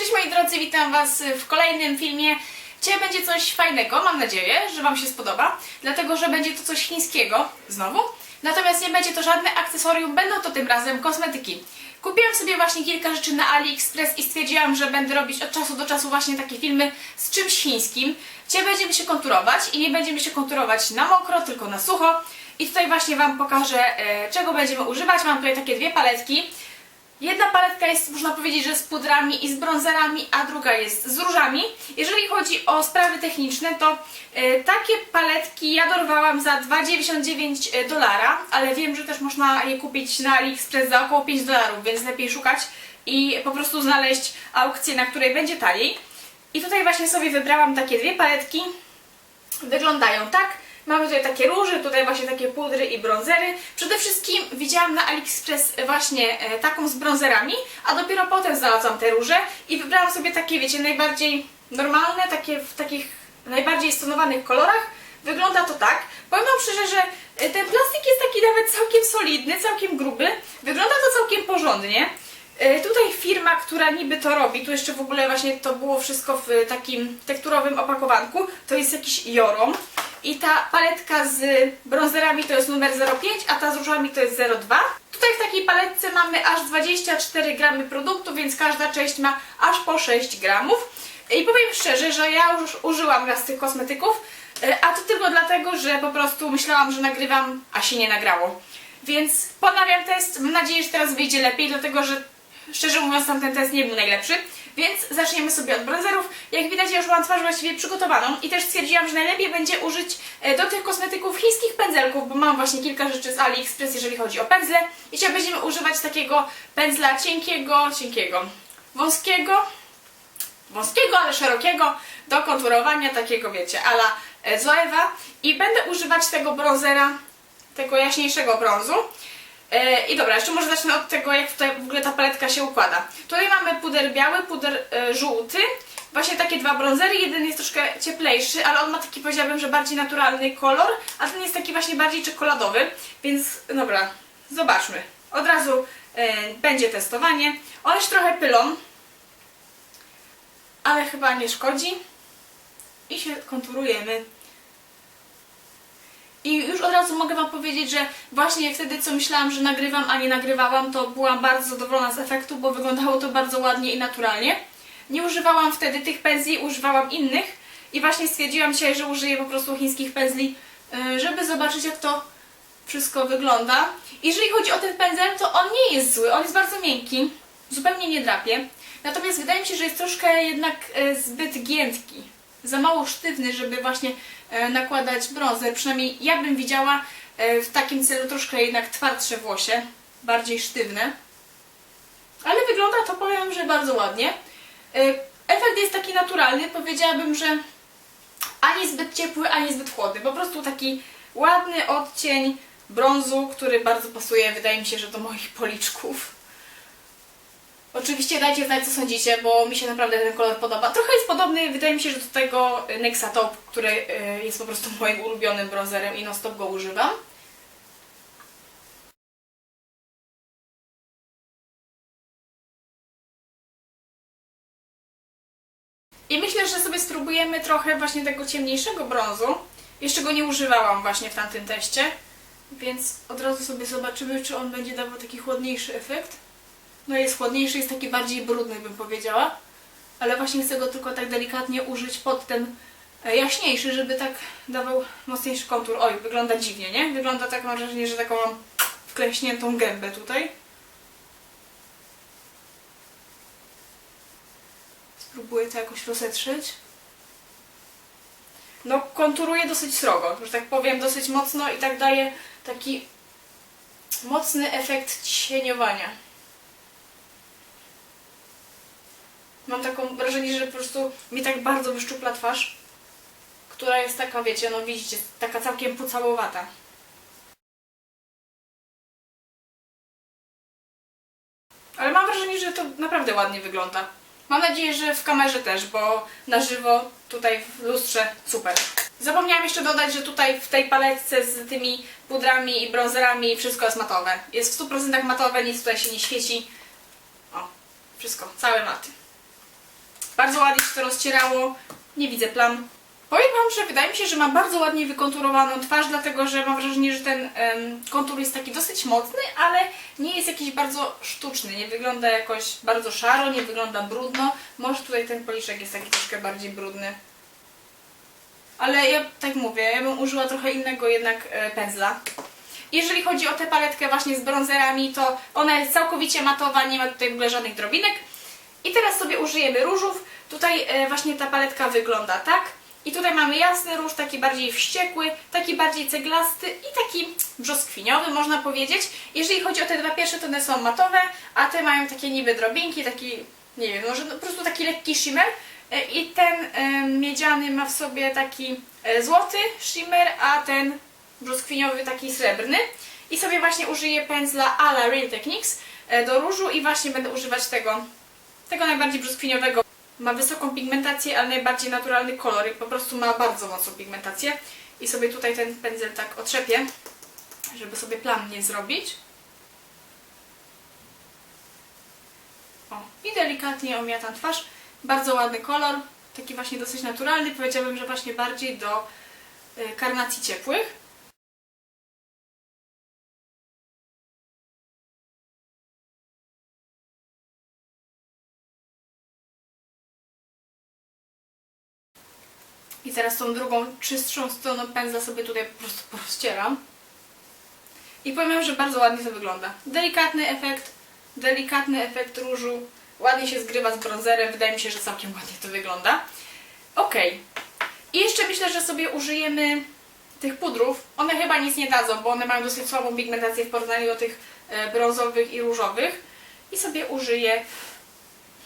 Cześć moi drodzy, witam Was w kolejnym filmie. Dzisiaj będzie coś fajnego, mam nadzieję, że Wam się spodoba, dlatego że będzie to coś chińskiego, znowu. Natomiast nie będzie to żadne akcesorium, będą to tym razem kosmetyki. Kupiłam sobie właśnie kilka rzeczy na AliExpress i stwierdziłam, że będę robić od czasu do czasu właśnie takie filmy z czymś chińskim. Dzisiaj będziemy się konturować i nie będziemy się konturować na mokro, tylko na sucho. I tutaj właśnie Wam pokażę, e, czego będziemy używać. Mam tutaj takie dwie paletki. Jedna paletka jest, można powiedzieć, że z pudrami i z bronzerami, a druga jest z różami. Jeżeli chodzi o sprawy techniczne, to e, takie paletki ja dorwałam za 2,99 dolara, ale wiem, że też można je kupić na AliExpress za około 5 dolarów, więc lepiej szukać i po prostu znaleźć aukcję, na której będzie taniej. I tutaj właśnie sobie wybrałam takie dwie paletki. Wyglądają tak. Mamy tutaj takie róże, tutaj właśnie takie pudry i bronzery. Przede wszystkim widziałam na AliExpress właśnie e, taką z bronzerami, a dopiero potem znalazłam te róże i wybrałam sobie takie, wiecie, najbardziej normalne, takie w takich najbardziej stonowanych kolorach. Wygląda to tak. Powiem Wam szczerze, że e, ten plastik jest taki nawet całkiem solidny, całkiem gruby. Wygląda to całkiem porządnie. E, Tutaj firma, która niby to robi, tu jeszcze w ogóle właśnie to było wszystko w takim tekturowym opakowanku, to jest jakiś Jorom. I ta paletka z bronzerami to jest numer 05, a ta z różami to jest 02. Tutaj w takiej paletce mamy aż 24 gramy produktu, więc każda część ma aż po 6 gramów. I powiem szczerze, że ja już użyłam raz tych kosmetyków, e, a to tylko dlatego, że po prostu myślałam, że nagrywam, a się nie nagrało. Więc ponawiam test, mam nadzieję, że teraz wyjdzie lepiej, dlatego że szczerze mówiąc tamten test nie był najlepszy. Więc zaczniemy sobie od bronzerów. Jak widać ja już mam twarz właściwie przygotowaną i też stwierdziłam, że najlepiej będzie użyć e, do tych kosmetyków chińskich pędzelków, bo mam właśnie kilka rzeczy z AliExpress, jeżeli chodzi o pędzle. I dzisiaj będziemy używać takiego pędzla cienkiego, cienkiego, wąskiego, wąskiego, ale szerokiego do konturowania, takiego wiecie, ala e, Zoewa. I będę używać tego bronzera, tego jaśniejszego brązu. E, I dobra, jeszcze może zacznę od tego, jak tutaj w ogóle ta paletka się układa. Tutaj mamy puder biały, puder e, żółty, właśnie takie dwa bronzery, jeden jest troszkę cieplejszy, ale on ma taki, powiedziałabym, że bardziej naturalny kolor, a ten jest taki właśnie bardziej czekoladowy, więc dobra, zobaczmy. Od razu e, będzie testowanie. One się trochę pylą, ale chyba nie szkodzi. I się konturujemy. I już od razu mogę Wam powiedzieć, że właśnie wtedy co myślałam, że nagrywam, a nie nagrywałam, to byłam bardzo zadowolona z efektu, bo wyglądało to bardzo ładnie i naturalnie. Nie używałam wtedy tych pędzli, używałam innych i właśnie stwierdziłam dzisiaj, że użyję po prostu chińskich pędzli, yy, żeby zobaczyć jak to wszystko wygląda. Jeżeli chodzi o ten pędzel, to on nie jest zły, on jest bardzo miękki, zupełnie nie drapie. Natomiast wydaje mi się, że jest troszkę jednak e, zbyt giętki. Za mało sztywny, żeby właśnie e, nakładać bronzer. Przynajmniej ja bym widziała e, w takim celu troszkę jednak twardsze włosie, bardziej sztywne. Ale wygląda to powiem, że bardzo ładnie. E, Efekt jest taki naturalny, powiedziałabym, że ani zbyt ciepły, ani zbyt chłodny. Po prostu taki ładny odcień brązu, który bardzo pasuje, wydaje mi się, że do moich policzków. Oczywiście dajcie znać, co sądzicie, bo mi się naprawdę ten kolor podoba. Trochę jest podobny, wydaje mi się, że do tego Nexa Top, który y, jest po prostu moim ulubionym bronzerem i non stop go używam. I myślę, że sobie spróbujemy trochę właśnie tego ciemniejszego brązu. Jeszcze go nie używałam właśnie w tamtym teście, więc od razu sobie zobaczymy, czy on będzie dawał taki chłodniejszy efekt. No jest chłodniejszy, jest taki bardziej brudny bym powiedziała. Ale właśnie chcę go tylko tak delikatnie użyć pod ten e, jaśniejszy, żeby tak dawał mocniejszy kontur. Oj, wygląda dziwnie, nie? Wygląda tak, mam wrażenie, że taką mam wklęśniętą gębę tutaj. Spróbuję to jakoś rozetrzeć. No, konturuje dosyć srogo, że tak powiem, dosyć mocno i tak daje taki mocny efekt cieniowania. Mam taką wrażenie, że po prostu mi tak bardzo wyszczupla twarz, która jest taka, wiecie, no widzicie, taka całkiem pucałowata. Ale mam wrażenie, że to naprawdę ładnie wygląda. Mam nadzieję, że w kamerze też, bo na żywo tutaj w lustrze super. Zapomniałam jeszcze dodać, że tutaj w tej paletce z tymi pudrami i bronzerami wszystko jest matowe. Jest w 100% matowe, nic tutaj się nie świeci. O, wszystko, całe maty. Bardzo ładnie się to rozcierało. Nie widzę plam. Powiem Wam, że wydaje mi się, że mam bardzo ładnie wykonturowaną twarz, dlatego że mam wrażenie, że ten em, kontur jest taki dosyć mocny, ale nie jest jakiś bardzo sztuczny. Nie wygląda jakoś bardzo szaro, nie wygląda brudno. Może tutaj ten policzek jest taki troszkę bardziej brudny. Ale ja tak mówię, ja bym użyła trochę innego jednak e, pędzla. Jeżeli chodzi o tę paletkę właśnie z bronzerami, to ona jest całkowicie matowa, nie ma tutaj w ogóle żadnych drobinek. I teraz sobie użyjemy różów. Tutaj e, właśnie ta paletka wygląda tak. I tutaj mamy jasny róż, taki bardziej wściekły, taki bardziej ceglasty i taki brzoskwiniowy, można powiedzieć. Jeżeli chodzi o te dwa pierwsze, to one są matowe, a te mają takie niby drobinki, taki, nie wiem, może no, po prostu taki lekki shimmer. E, I ten e, miedziany ma w sobie taki złoty shimmer, a ten brzoskwiniowy taki srebrny. I sobie właśnie użyję pędzla a la Real Techniques do różu i właśnie będę używać tego, tego najbardziej brzoskwiniowego. Ma wysoką pigmentację, ale najbardziej naturalny kolor i po prostu ma bardzo mocną pigmentację. I sobie tutaj ten pędzel tak otrzepię, żeby sobie plam nie zrobić. O, i delikatnie omiatam twarz. Bardzo ładny kolor, taki właśnie dosyć naturalny. Powiedziałabym, że właśnie bardziej do y, karnacji ciepłych. I teraz tą drugą, czystszą stroną pędzla sobie tutaj po prostu porozcieram. I powiem wam, że bardzo ładnie to wygląda. Delikatny efekt, delikatny efekt różu. Ładnie się zgrywa z bronzerem. Wydaje mi się, że całkiem ładnie to wygląda. Ok. I jeszcze myślę, że sobie użyjemy tych pudrów. One chyba nic nie dadzą, bo one mają dosyć słabą pigmentację w porównaniu do tych e, brązowych i różowych. I sobie użyję...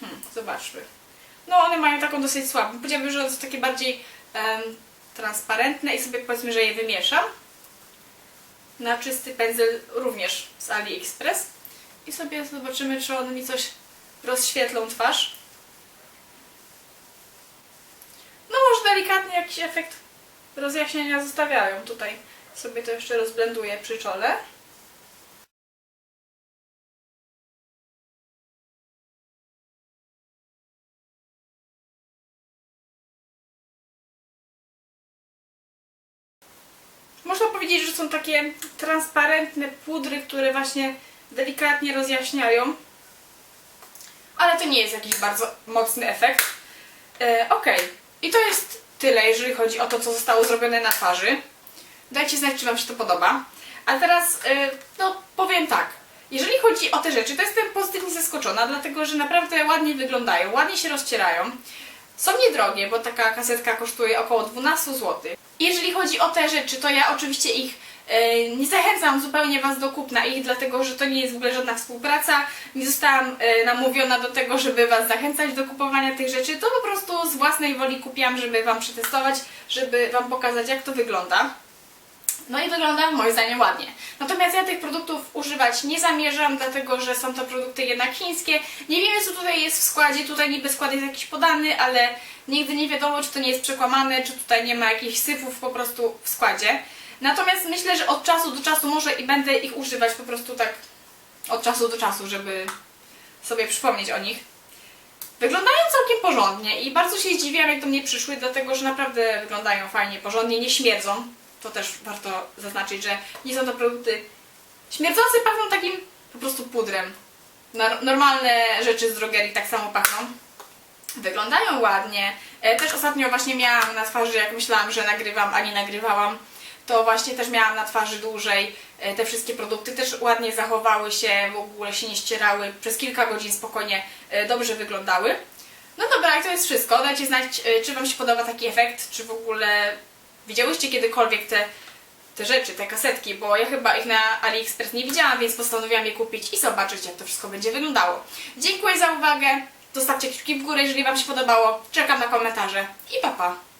Hmm, zobaczmy. No one mają taką dosyć słabą. Powiedziałabym, że one są takie bardziej transparentne i sobie powiedzmy, że je wymieszam na czysty pędzel również z AliExpress i sobie zobaczymy, czy one mi coś rozświetlą twarz. No może delikatnie jakiś efekt rozjaśnienia zostawiają. Tutaj sobie to jeszcze rozblenduję przy czole. Można powiedzieć, że są takie transparentne pudry, które właśnie delikatnie rozjaśniają. Ale to nie jest jakiś bardzo mocny efekt. E, ok, i to jest tyle, jeżeli chodzi o to, co zostało zrobione na twarzy. Dajcie znać, czy Wam się to podoba. A teraz, e, no powiem tak. Jeżeli chodzi o te rzeczy, to jestem pozytywnie zaskoczona, dlatego że naprawdę ładnie wyglądają, ładnie się rozcierają. Są niedrogie, bo taka kasetka kosztuje około 12 zł. Jeżeli chodzi o te rzeczy, to ja oczywiście ich e, nie zachęcam zupełnie Was do kupna ich, dlatego że to nie jest w ogóle żadna współpraca. Nie zostałam e, namówiona do tego, żeby Was zachęcać do kupowania tych rzeczy. To po prostu z własnej woli kupiłam, żeby Wam przetestować, żeby Wam pokazać, jak to wygląda. No i wygląda moim zdaniem ładnie. Natomiast ja tych produktów używać nie zamierzam, dlatego że są to produkty jednak chińskie. Nie wiemy co tutaj jest w składzie, tutaj niby skład jest jakiś podany, ale nigdy nie wiadomo czy to nie jest przekłamane, czy tutaj nie ma jakichś syfów po prostu w składzie. Natomiast myślę, że od czasu do czasu może i będę ich używać po prostu tak od czasu do czasu, żeby sobie przypomnieć o nich. Wyglądają całkiem porządnie i bardzo się zdziwiłam jak do mnie przyszły, dlatego że naprawdę wyglądają fajnie, porządnie, nie śmierdzą. To też warto zaznaczyć, że nie są to produkty śmierdzące, pachną takim po prostu pudrem. Nor- normalne rzeczy z drogerii tak samo pachną. Wyglądają ładnie. E, Też ostatnio właśnie miałam na twarzy, jak myślałam, że nagrywam, a nie nagrywałam, to właśnie też miałam na twarzy dłużej. E, Te wszystkie produkty też ładnie zachowały się, w ogóle się nie ścierały. Przez kilka godzin spokojnie e, dobrze wyglądały. No dobra, i to jest wszystko. Dajcie znać, czy Wam się podoba taki efekt, czy w ogóle widziałyście kiedykolwiek te, te rzeczy, te kasetki, bo ja chyba ich na AliExpress nie widziałam, więc postanowiłam je kupić i zobaczyć, jak to wszystko będzie wyglądało. Dziękuję za uwagę. Zostawcie kciuki w górę, jeżeli Wam się podobało. Czekam na komentarze i pa pa!